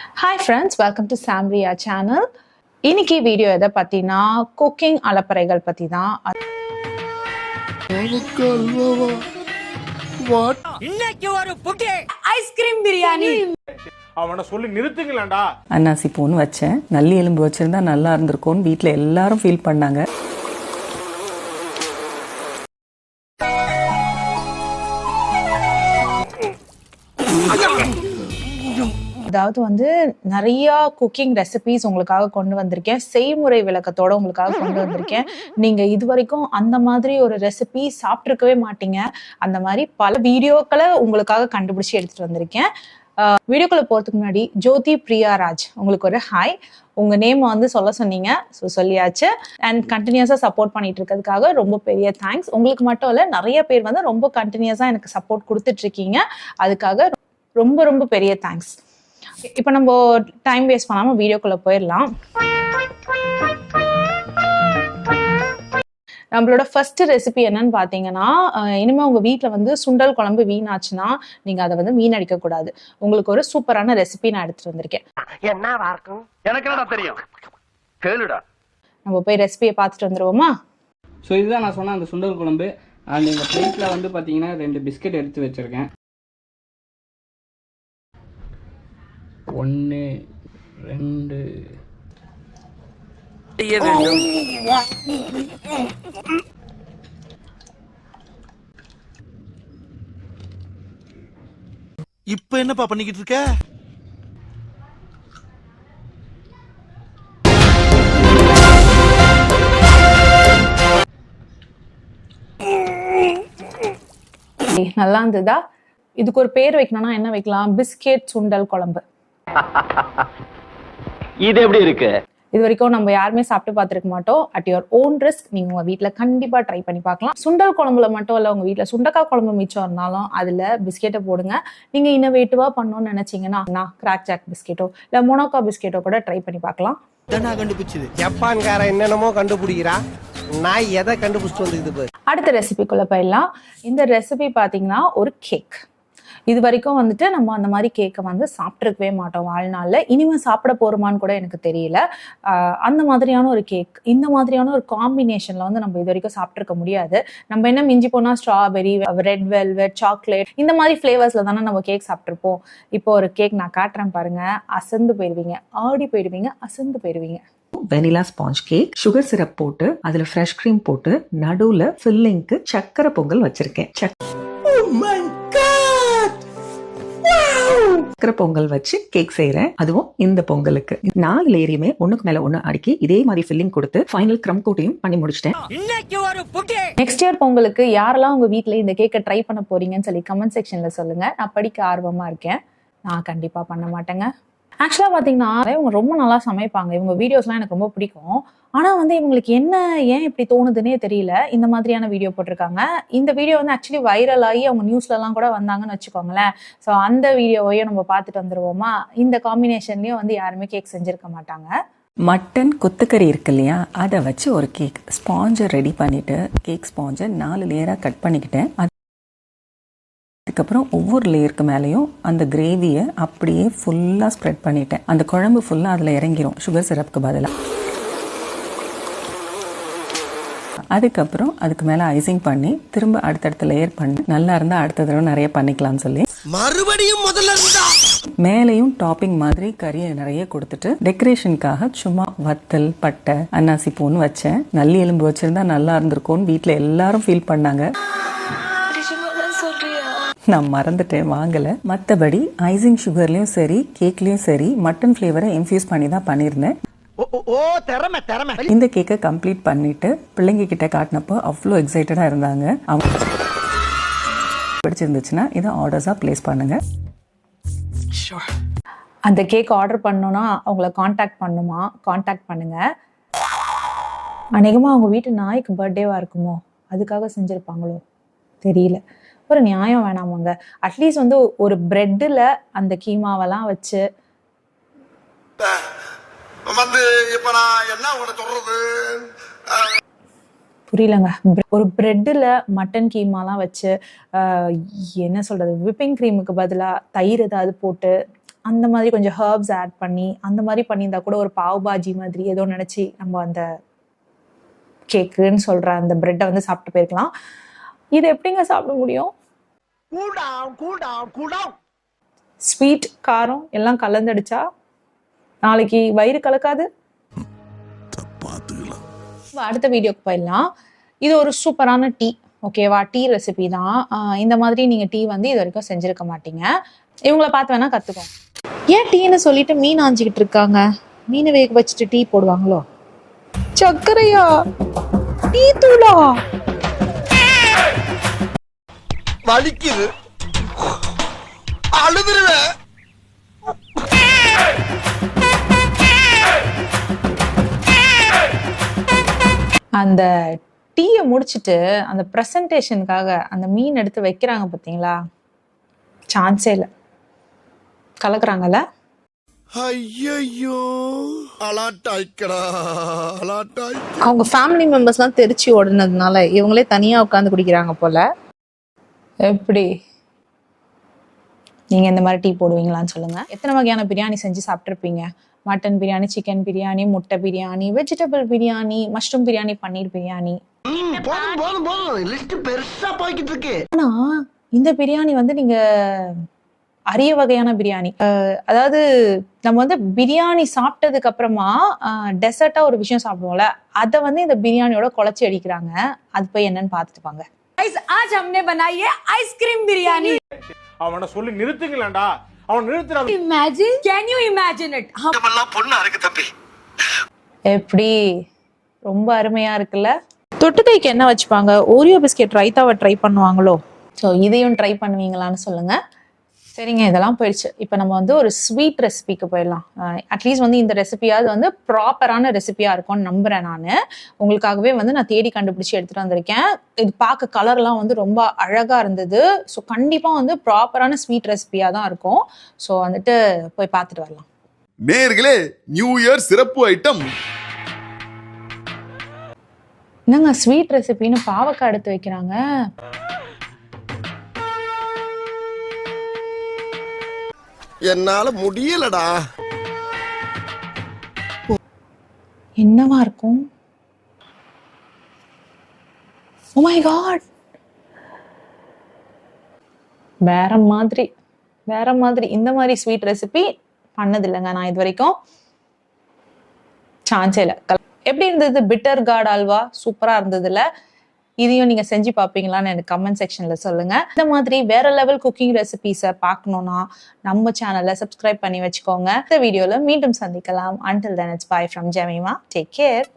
Hi friends welcome to Samriya channel இன்னைக்கு video எதை பற்றினா குக்கிங் அலப்பறைகள் பற்றி தான் ஐஸ்கிரீம் பிரியாணி அவனை சொல்லி நிறுத்துங்களேன்டா. அன்னாசி பூன்னு வச்சேன். நல்லி எலும்பு வச்சிருந்தா நல்லா இருந்திருக்கும்னு வீட்டில் எல்லாரும் ஃபீல் பண்ணாங்க. அதாவது வந்து நிறையா குக்கிங் ரெசிபிஸ் உங்களுக்காக கொண்டு வந்திருக்கேன். செய்முறை விளக்கத்தோட உங்களுக்காக கொண்டு வந்திருக்கேன். நீங்கள் இது வரைக்கும் அந்த மாதிரி ஒரு ரெசிபி சாப்பிட்ருக்கவே மாட்டீங்க. அந்த மாதிரி பல வீடியோக்களை உங்களுக்காக கண்டுபிடிச்சி எடுத்துகிட்டு வந்திருக்கேன். வீடியோக்குள்ள போகிறதுக்கு முன்னாடி ஜோதி பிரியா ராஜ் உங்களுக்கு ஒரு ஹாய் உங்க நேம் வந்து சொல்ல சொன்னீங்க. ஸோ சொல்லியாச்சு. அண்ட் கண்டினியூஸாக சப்போர்ட் பண்ணிட்டு இருக்கிறதுக்காக ரொம்ப பெரிய தேங்க்ஸ் உங்களுக்கு மட்டும் இல்லை நிறைய பேர் வந்து ரொம்ப கண்டினியூஸாக எனக்கு சப்போர்ட் கொடுத்துட்டு இருக்கீங்க. அதுக்காக ரொம்ப ரொம்ப பெரிய தேங்க்ஸ் இப்போ நம்ம டைம் வேஸ்ட் பண்ணாமல் வீடியோக்குள்ளே போயிடலாம். நம்மளோட ஃபர்ஸ்ட் ரெசிபி என்னன்னு பார்த்தீங்கன்னா அஹ், இனிமே உங்க வீட்டில் வந்து சுண்டல் குழம்பு வீணாச்சுன்னா நீங்க அதை வந்து வீணடிக்க கூடாது. உங்களுக்கு ஒரு சூப்பரான ரெசிபி நான் எடுத்துட்டு வந்திருக்கேன். எனக்கு என்னடா தெரியும்? கேளுடா. நம்ம போய் ரெசிபியை பார்த்துட்டு வந்துருவோமா? ஸோ இதுதான் நான் சொன்ன அந்த சுண்டல் குழம்பு. அண்ட் இந்த பிளேட்டில் வந்து பார்த்தீங்கன்னா ரெண்டு பிஸ்கட் எடுத்து வச்சுருக்கேன். ஒன்று ரெண்டு. இப்ப என்னப்பா பண்ணிக்கிட்டு இருக்க? நல்லா இருந்ததா? இதுக்கு ஒரு பேர் வைக்கணும்னா என்ன வைக்கலாம்? பிஸ்கெட் சுண்டல் குழம்பு. இது எப்படி இருக்கு? இது வரைக்கும் நம்ம யாருமே சாப்பிட்டு பார்த்துருக்க மாட்டோம். அட் யுவர் ஓன் ரிஸ்க் நீங்க உங்க வீட்ல கண்டிப்பா ட்ரை பண்ணி பார்க்கலாம். சுண்டல் குழம்புல மட்டும் இல்ல உங்க வீட்ல சுண்டக்காய் குழம்பு மிச்சம் இருந்தாலும் அதுல பிஸ்கெட்டை போடுங்க. நீங்க இன்னோவேட்டிவா பண்ணணும்னு நினைச்சீங்கன்னா நான் கிராக் ஜாக் பிஸ்கெட்டோ இல்ல மொனோக்கா பிஸ்கெட்டோ கூட ட்ரை பண்ணி பார்க்கலாம். கண்டுபிடிச்சது? ஜப்பான்கார என்னென்னமோ கண்டுபிடிக்கிறா. நான் எதை கண்டுபிடிச்சிட்டு வந்துக்குது பாரு. அடுத்த ரெசிபிக்குள்ள போயிடலாம். இந்த ரெசிபி பார்த்தீங்கன்னா ஒரு கேக் இது வரைக்கும் வந்துட்டு நம்ம அந்த மாதிரி கேக்கை வந்து சாப்பிட்ருக்கவே மாட்டோம் வாழ்நாளில். இனிமேல் சாப்பிட போகிறோமான்னு கூட எனக்கு தெரியல. அந்த மாதிரியான ஒரு கேக் இந்த மாதிரியான ஒரு காம்பினேஷனில் வந்து நம்ம இது வரைக்கும் சாப்பிட்ருக்க முடியாது. நம்ம என்ன மிஞ்சி போனால் ஸ்ட்ராபெரி ரெட் வெல்வெட் சாக்லேட் இந்த மாதிரி ஃப்ளேவர்ஸில் தானே நம்ம கேக் சாப்பிட்ருப்போம் இப்போ ஒரு கேக் நான் காட்டுறேன் பாருங்க. அசந்து போயிடுவீங்க. ஆடி போயிடுவீங்க அசந்து போயிடுவீங்க. Vanilla sponge cake sugar syrup போட்டு அதுல ஃப்ரெஷ் க்ரீம் போட்டு நடுவுல ஃபில்லிங்க்கு சக்கரை பொங்கல் வச்சிருக்கேன். சக்கரை பொங்கல் வச்சு கேக் செய்றேன். அதுவும் இந்த பொங்கலுக்கு. நாலு லேயரையுமே ஒண்ணுக்கு மேல ஒண்ணு அடுக்கி இதே மாதிரி ஃபில்லிங் கொடுத்து ஃபைனல் க்ரம் கோட்டையும் பண்ணி முடிச்சிட்டேன். நெக்ஸ்ட் இயர் பொங்கலுக்கு யாரெல்லாம் உங்க வீட்ல இந்த கேக்கை ட்ரை பண்ண போறீங்கன்னு சொல்லி கமெண்ட் செக்ஷன்ல சொல்லுங்க. நான் படிக்க ஆர்வமா இருக்கேன். நான் கண்டிப்பா பண்ண மாட்டேங்க. ஆக்சுவலாக பார்த்தீங்கன்னா இவங்க ரொம்ப நல்லா சமைப்பாங்க. இவங்க வீடியோஸ்லாம் எனக்கு ரொம்ப பிடிக்கும். ஆனால் வந்து இவங்களுக்கு என்ன ஏன் இப்படி தோணுதுன்னே தெரியல. இந்த மாதிரியான வீடியோ போட்டிருக்காங்க. இந்த வீடியோ வந்து ஆக்சுவலி வைரல் ஆகி அவங்க நியூஸ்லலாம் கூட வந்தாங்கன்னு வச்சுக்கோங்களேன். ஸோ அந்த வீடியோவையும் நம்ம பார்த்துட்டு வந்துடுவோமா இந்த காம்பினேஷன்லேயும் வந்து யாருமே கேக் செஞ்சுருக்க மாட்டாங்க. மட்டன் கொத்துக்கறி இருக்கு இல்லையா? அதை வச்சு ஒரு கேக் ஸ்பாஞ்சை ரெடி பண்ணிவிட்டு கேக் ஸ்பாஞ்சை நாலு லேயராக கட் பண்ணிக்கிட்டேன் அதுக்கப்புறம் ஒவ்வொரு லேயருக்கு மேலேயும் அந்த கிரேவியை அப்படியே ஃபுல்லாக ஸ்ப்ரெட் பண்ணிட்டேன். அந்த குழம்பு ஃபுல்லாக அதில் இறங்கிரும். சுகர் சிரப்புக்கு பதிலாக அதுக்கப்புறம் அதுக்கு மேலே ஐசிங் பண்ணி திரும்ப அடுத்தடுத்த லேயர் பண்ணி நல்லா இருந்தால் அடுத்த தடவை நிறைய பண்ணிக்கலாம்னு சொல்லி. மறுபடியும் முதல்ல மேலேயும் டாப்பிங் மாதிரி கறியை நிறைய கொடுத்துட்டு டெக்கரேஷனுக்காக சும்மா வத்தல் பட்டை அன்னாசி பூன்னு வச்சேன். நல்லி எலும்பு வச்சிருந்தா நல்லா இருந்திருக்கும்னு வீட்டில் எல்லாரும் ஃபீல் பண்ணாங்க. நான் மறந்துட்டேன் வாங்கல. மற்றபடி ஐசிங் சுகர்லயும் சரி கேக்லயும் சரி மட்டன் ஃப்ளேவரை இன்ஃபியூஸ் பண்ணி தான் பண்ணியிருந்தேன் ஓ, திறமை திறமை. இந்த கேக்கை கம்ப்ளீட் பண்ணிட்டு பிள்ளைங்க கிட்ட காட்டினப்போ அவ்வளோ எக்ஸைட்டடா இருந்தாங்க. அவங்க பிடிச்சிருந்துச்சுன்னா இதை ஆர்டர்ஸாக ப்ளேஸ் பண்ணுங்க. அந்த கேக் ஆர்டர் பண்ணணும்னா அவங்கள காண்டாக்ட் பண்ணுமா? காண்டாக்ட் பண்ணுங்க. அநேகமாக அவங்க வீட்டு நாய்க்கு பர்த்டேவா இருக்குமோ? அதுக்காக செஞ்சிருப்பாங்களோ? தெரியல. ஒரு நியாயம் வேணாமாங்க. அட்லீஸ்ட் வந்து ஒரு பிரெட்டில் அந்த கீமாவெல்லாம் வச்சு. வந்து இப்ப நான் என்ன உங்களை சொல்றது? புரியலங்க. ஒரு பிரெட்டில் மட்டன் கீமாலாம் வச்சு என்ன சொல்றது? விப்பிங் க்ரீமுக்கு பதிலாக தயிர் ஏதாவது போட்டு அந்த மாதிரி கொஞ்சம் ஹர்ப்ஸ் ஆட் பண்ணி அந்த மாதிரி பண்ணியிருந்தா கூட ஒரு பாவ் பாஜி மாதிரி ஏதோ நினச்சி நம்ம அந்த கேக்குன்னு சொல்கிற அந்த ப்ரெட்டை வந்து சாப்பிட்டு போயிருக்கலாம். இது எப்படிங்க சாப்பிட முடியும்? Cool down cool down cool down sweet காரம் எல்லாம் கலந்துடுச்சா நாளைக்கு வயிறு கலக்காது? அடுத்த வீடியோக்கு போயிடலாம். இது ஒரு சூப்பரான டீ ஓகேவா? டீ ரெசிபி தான். இந்த மாதிரி நீங்க டீ வந்து இது வரைக்கும் செஞ்சிருக்க மாட்டீங்க. இவங்கள பார்த்து வேணா கத்துக்கோங்க ஏன் டீன்னு சொல்லிட்டு மீன் ஆஞ்சிக்கிட்டு இருக்காங்க? மீனை வேக வச்சுட்டு டீ போடுவாங்களோ? சர்க்கரையா? டீ தூளா? வலிக்குது. அழுதுருவேன் அந்த டீயை முடிச்சிட்டு அந்த ப்ரெசன்டேஷனுக்காக அந்த மீன் எடுத்து வைக்கிறாங்க பார்த்தீங்களா சான்ஸே இல்லை. கலக்குறாங்கல்ல? ஐயோ அவங்க ஃபேமிலி மெம்பர்ஸ்லாம் தெரிச்சு ஓடுனதுனால இவங்களே தனியாக உட்காந்து குடிக்கிறாங்க போல. எப்படி? நீங்க இந்த மாதிரி டீ போடுவீங்களான்னு சொல்லுங்க. எத்தனை வகையான பிரியாணி செஞ்சு சாப்பிட்ருப்பீங்க மட்டன் பிரியாணி சிக்கன் பிரியாணி முட்டை பிரியாணி வெஜிடபிள் பிரியாணி மஷ்ரூம் பிரியாணி பன்னீர் பிரியாணி. ஆனா இந்த பிரியாணி வந்து நீங்க அரிய வகையான பிரியாணி. அதாவது நம்ம வந்து பிரியாணி சாப்பிட்டதுக்கு அப்புறமா டெசர்ட்டா ஒரு விஷயம் சாப்பிடுவோம்ல அதை வந்து இந்த பிரியாணியோட குழச்சி அடிக்கிறாங்க. அது போய் என்னன்னு பார்த்துட்டு आज हमने बनाई है आइसक्रीम बिरयानी அவனை சொல்லி நிறுத்துங்களேன்டா அவன் நிறுத்துற imagine can you imagine it हम இதெல்லாம் பொண்ணா இருக்கு தம்பி எப்படி ரொம்ப அருமையா இருக்குல்ல தொட்டுக்கைக்கு என்ன வச்சுப்பாங்க ஓரியோ பிஸ்கெட் ரைத்தாவை ட்ரை பண்ணுவாங்களோ ஸோ இதையும் ட்ரை பண்ணுவீங்களான்னு சொல்லுங்க சரிங்க இதெல்லாம் போயிடுச்சு. இப்போ நம்ம வந்து ஒரு ஸ்வீட் ரெசிபிக்கு போயிடலாம். அட்லீஸ்ட் வந்து இந்த ரெசிபியாவது வந்து ப்ராப்பரான ரெசிபியாக இருக்கும்னு நம்புறேன் நான். உங்களுக்காகவே வந்து நான் தேடி கண்டுபிடிச்சி எடுத்துட்டு வந்திருக்கேன். இது பார்க்க கலர்லாம் வந்து ரொம்ப அழகாக இருந்தது. ஸோ கண்டிப்பாக வந்து ப்ராப்பரான ஸ்வீட் ரெசிபியாக தான் இருக்கும். ஸோ வந்துட்டு போய் பார்த்துட்டு வரலாம். நேர்களே நியூ இயர் சிறப்பு ஐட்டம் என்னங்க ஸ்வீட் ரெசிபின்னு பாவக்காய் எடுத்து வைக்கிறாங்க? என்னால முடியலடா. என்னவா இருக்கும்? ஓ மை காட் வேற மாதிரி வேற மாதிரி இந்த மாதிரி ஸ்வீட் ரெசிபி பண்ணது இல்லைங்க நான் இது வரைக்கும் சான்ஸே இல்லை. கல்- எப்படி இருந்தது? Bitter gourd halwa? சூப்பரா இருந்ததுல இதையும் நீங்க செஞ்சு பார்ப்பீங்களான்னு எனக்கு கமெண்ட் செக்ஷன்ல சொல்லுங்க. இந்த மாதிரி வேற லெவல் குக்கிங் ரெசிபிஸை பார்க்கணும்னா நம்ம சேனலை சப்ஸ்கிரைப் பண்ணி வச்சுக்கோங்க. இந்த வீடியோல மீண்டும் சந்திக்கலாம். Until then it's bye from Jemima take care